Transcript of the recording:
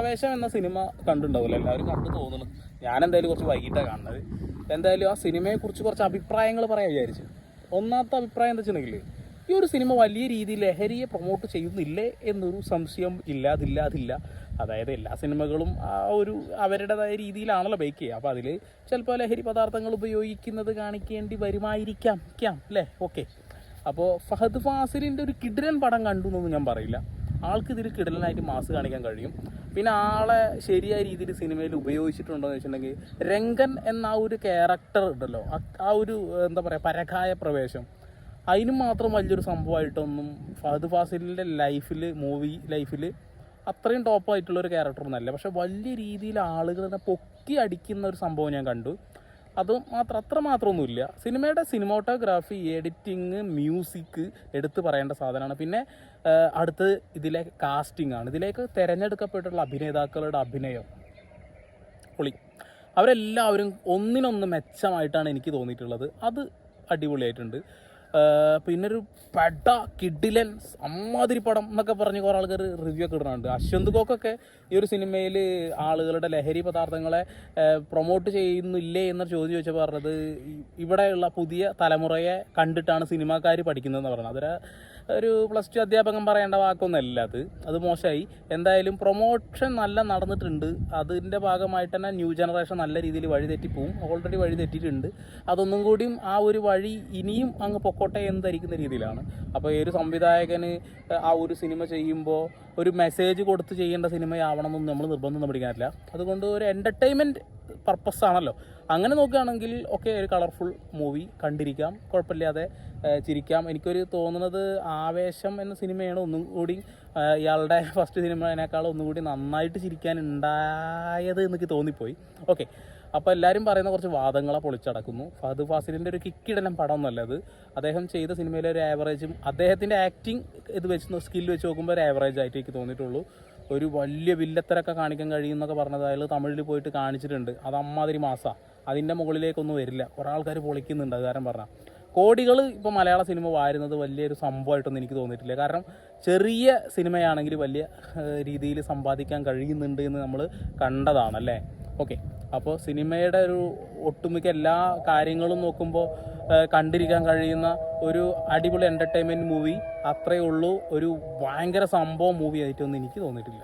ആവേശം എന്ന സിനിമ കണ്ടിട്ടുണ്ടാവില്ല എല്ലാവരും കണ്ടു തോന്നുന്നു. ഞാൻ എന്തായാലും കുറച്ച് വൈകിട്ടാണ് കാണുന്നത്. എന്തായാലും ആ സിനിമയെ കുറിച്ച് കുറച്ച് അഭിപ്രായങ്ങൾ പറയാൻ വിചാരിച്ചു. ഒന്നാമത്തെ അഭിപ്രായം എന്താ വെച്ചിട്ടുണ്ടെങ്കിൽ ഈ ഒരു സിനിമ വലിയ രീതിയിൽ ലഹരിയെ പ്രൊമോട്ട് ചെയ്യുന്നില്ലേ എന്നൊരു സംശയം ഇല്ലാതില്ലാതില്ല അതായത് എല്ലാ സിനിമകളും ആ ഒരു അവരുടേതായ രീതിയിലാണല്ലോ ബേക്ക് ചെയ്യുക. അപ്പോൾ അതിൽ ചിലപ്പോൾ ലഹരി പദാർത്ഥങ്ങൾ ഉപയോഗിക്കുന്നത് കാണിക്കേണ്ടി വരുമായിരിക്കാം. ക്യാം അല്ലേ ഓക്കെ. അപ്പോൾ ഫഹദ് ഫാസിലിന്റെ ഒരു കിടിലൻ പടം കണ്ടു എന്നൊന്നും ഞാൻ പറയില്ല. ആൾക്ക് ഇതിൽ കിടലനായിട്ട് മാസ് കാണിക്കാൻ കഴിയും. പിന്നെ ആളെ ശരിയായ രീതിയിൽ സിനിമയിൽ ഉപയോഗിച്ചിട്ടുണ്ടോ എന്ന് വെച്ചിട്ടുണ്ടെങ്കിൽ രംഗൻ എന്ന ആ ഒരു ക്യാരക്ടർ ഉണ്ടല്ലോ. ആ- ഒരു എന്താ പറയുക പരകായ പ്രവേശം. അതിനും മാത്രം വലിയൊരു സംഭവമായിട്ടൊന്നും ഫഹദ് ഫാസിലിന്റെ ലൈഫിൽ മൂവി ലൈഫിൽ അത്രയും ടോപ്പായിട്ടുള്ള ഒരു ക്യാരക്ടറൊന്നുമല്ല പക്ഷെ വലിയ രീതിയിൽ ആളുകളെ പൊക്കി അടിക്കുന്ന ഒരു സംഭവം ഞാൻ കണ്ടു. അത് മാത്രം അത്ര മാത്രമൊന്നുമില്ല. സിനിമയുടെ സിനിമോട്ടോഗ്രാഫി എഡിറ്റിങ് മ്യൂസിക് എടുത്തു പറയേണ്ട സാധനമാണ്. പിന്നെ അടുത്ത് ഇതിലെ കാസ്റ്റിംഗ് ആണ്. ഇതിലേക്ക് തിരഞ്ഞെടുക്കപ്പെട്ടിട്ടുള്ള അഭിനേതാക്കളുടെ അഭിനയം. പൊളി അവരെല്ലാവരും ഒന്നിനൊന്ന് മെച്ചമായിട്ടാണ് എനിക്ക് തോന്നിയിട്ടുള്ളത്. അത് അടിപൊളിയായിട്ടുണ്ട്. പിന്നൊരു പട കിഡിലൻ അമ്മാതിരി പടം എന്നൊക്കെ പറഞ്ഞ് കുറേ ആൾക്കാർ റിവ്യൂ ഒക്കെ ഇടുന്നുണ്ട്. അശ്വന്ത് ഗോക്കൊക്കെ ഈ ഒരു സിനിമയിൽ ആളുകളുടെ ലഹരി പദാർത്ഥങ്ങളെ പ്രൊമോട്ട് ചെയ്യുന്നില്ലേ എന്ന ചോദ്യം ചോദിച്ചാൽ പറഞ്ഞത് ഇവിടെയുള്ള പുതിയ തലമുറയെ കണ്ടിട്ടാണ് സിനിമാക്കാർ പഠിക്കുന്നതെന്ന് പറഞ്ഞത്. അതൊരു ഒരു പ്ലസ് ടു അധ്യാപകൻ പറയേണ്ട വാക്കൊന്നുമല്ല അത്. അത് മോശമായി. എന്തായാലും പ്രൊമോഷൻ നല്ല നടന്നിട്ടുണ്ട്. അതിന്റെ ഭാഗമായിട്ട് തന്നെ ന്യൂ ജനറേഷൻ നല്ല രീതിയിൽ വഴിതെറ്റി പോവും ഓൾറെഡി വഴി തെറ്റിയിട്ടുണ്ട് അതൊന്നും കൂടിയും ആ ഒരു വഴി ഇനിയും അങ്ങ് പൊക്കോട്ടെ എന്ന് ധരിക്കുന്ന രീതിയിലാണ്. അപ്പോൾ ഈ ഒരു സംവിധായകന് ആ ഒരു സിനിമ ചെയ്യുമ്പോൾ ഒരു മെസ്സേജ് കൊടുത്ത് ചെയ്യേണ്ട സിനിമയാവണമെന്നൊന്നും നമ്മൾ നിർബന്ധം പഠിക്കാനില്ല അതുകൊണ്ട് ഒരു എന്റർടൈൻമെന്റ് പർപ്പസ് ആണല്ലോ. അങ്ങനെ നോക്കുകയാണെങ്കിൽ ഒക്കെ ഒരു കളർഫുൾ മൂവി കണ്ടിരിക്കാം. കുഴപ്പമില്ലാതെ ചിരിക്കാം. എനിക്കൊരു തോന്നുന്നത് ആവേശം എന്ന സിനിമയാണ് ഒന്നും കൂടി ഇയാളുടെ ഫസ്റ്റ് സിനിമേനേക്കാൾ ഒന്നും കൂടി നന്നായിട്ട് ചിരിക്കാൻ ഉണ്ടായത് എന്നൊക്കെ തോന്നിപ്പോയി. ഓക്കെ അപ്പോൾ എല്ലാവരും പറയുന്ന കുറച്ച് വാദങ്ങളെ പൊളിച്ചടക്കുന്നു. ഫഹദ് ഫാസിലിന്റെ ഒരു കിക്കിടലം പടമൊന്നുമല്ല അത്. അദ്ദേഹം ചെയ്ത സിനിമയിലെ ഒരു ആവറേജും അദ്ദേഹത്തിന്റെ ആക്ടിങ് ഇത് വെച്ച് സ്കിൽ വെച്ച് നോക്കുമ്പോൾ ഒരു ആവറേജ് ആയിട്ട് എനിക്ക് തോന്നിയിട്ടുള്ളൂ. ഒരു വലിയ വില്ലത്തരൊക്കെ കാണിക്കാൻ കഴിയുമെന്നൊക്കെ പറഞ്ഞത് അയാൾ തമിഴിൽ പോയിട്ട് കാണിച്ചിട്ടുണ്ട്. അത് അമ്മാതിരി മാസമാണ് അതിന്റെ മുകളിലേക്കൊന്നും വരില്ല. കുറേ ആൾക്കാർ പൊളിക്കുന്നുണ്ട് അത് കാരണം പറഞ്ഞാൽ കോടികൾ ഇപ്പോൾ മലയാള സിനിമ വാരുന്നത് വലിയൊരു സംഭവമായിട്ടൊന്നും എനിക്ക് തോന്നിയിട്ടില്ല. കാരണം ചെറിയ സിനിമയാണെങ്കിൽ വലിയ രീതിയിൽ സമ്പാദിക്കാൻ കഴിയുന്നുണ്ട് എന്ന് നമ്മൾ കണ്ടതാണല്ലേ ഓക്കെ. അപ്പോൾ സിനിമയുടെ ഒരു ഒട്ടുമിക്ക എല്ലാ കാര്യങ്ങളും നോക്കുമ്പോൾ കണ്ടിരിക്കാൻ കഴിയുന്ന ഒരു അടിപൊളി എന്റർടൈൻമെന്റ് മൂവി അത്രയേ ഉള്ളൂ. ഒരു ഭയങ്കര സംഭവം മൂവി ആയിട്ടൊന്നും എനിക്ക് തോന്നിയിട്ടില്ല.